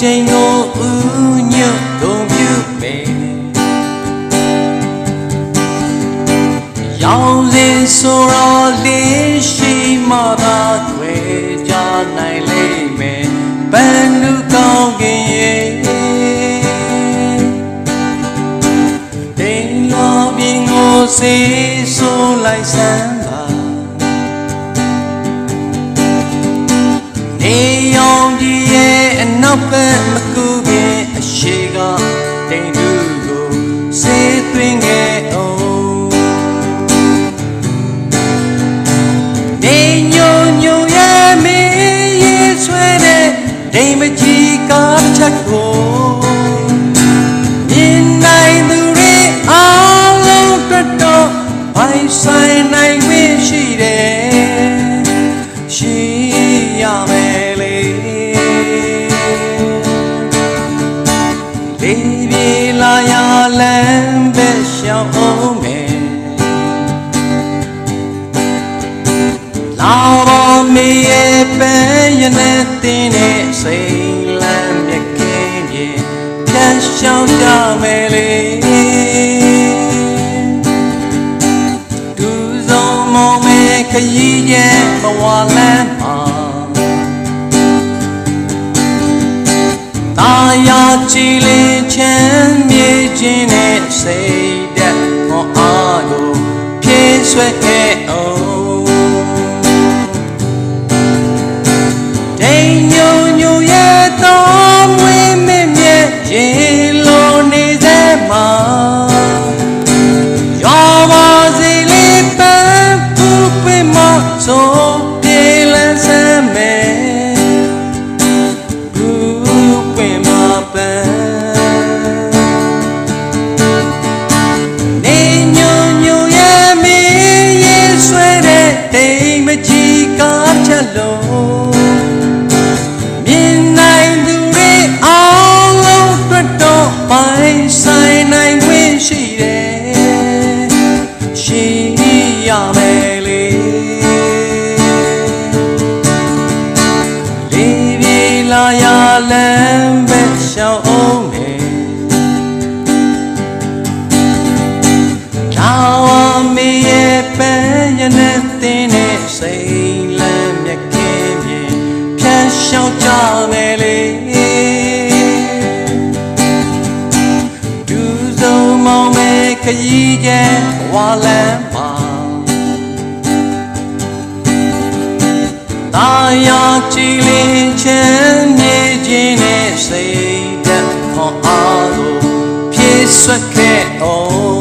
chạy ngô ư nhớ đồ như bề Yao lê sô ra lê shi mà ta quê cha này lê mẹ Bên nữ cao ghê yê. Tên lo biên ngô xê sô lại sáng နောက်ဘက်မကူခင်အရှိကတိမ်သူကိုစေသွင်းခဲ့အောင်နေညိုညိုရဲ့မင်းရေးဆွဲတဲ့ဒိမ်မကြီးကားတစ်ချက်ကို ပြေလာရလမ်းပဲရှောင်းအောင်မယ်လာတော်မီရဲ့ပန်းရနဲ့တင်းတဲ့စိန်လမ်းမြက်ခင်းပြေပြန်ရှောင်းကြမယ်လေဒူဆုံးမောင်မဲခရီးရဲ့ဘဝလမ်းမှာတာယာကြည်လင် ချမ်းမြေခြင်းနဲ့စိတ်ဓာတ်ခေါ်အားကိုဖြည့်ဆွဲခဲ့အောင်ဒိန်ညိုညိုရဲ့တော် ချက်လုံးမြင်နိုင်သူတွေအားလုံးအတွက်တော့ပိုင်ဆိုင်နိုင်ခွင့်ရှိတယ်ရှိရမယ်လေလေးပြေလာရလမ်းပဲရှောင်းအောင် ကြမယ်လေဒူဆုံးမောင်မဲခရီးကျဲဝါလမ်းမှာတာယာကြည်လင်ချမ်းမြေခြင်းနဲ့စိတ်ဓာတ်ခွန်အားကိုဖြည့်ဆွက်ခဲ့အောင်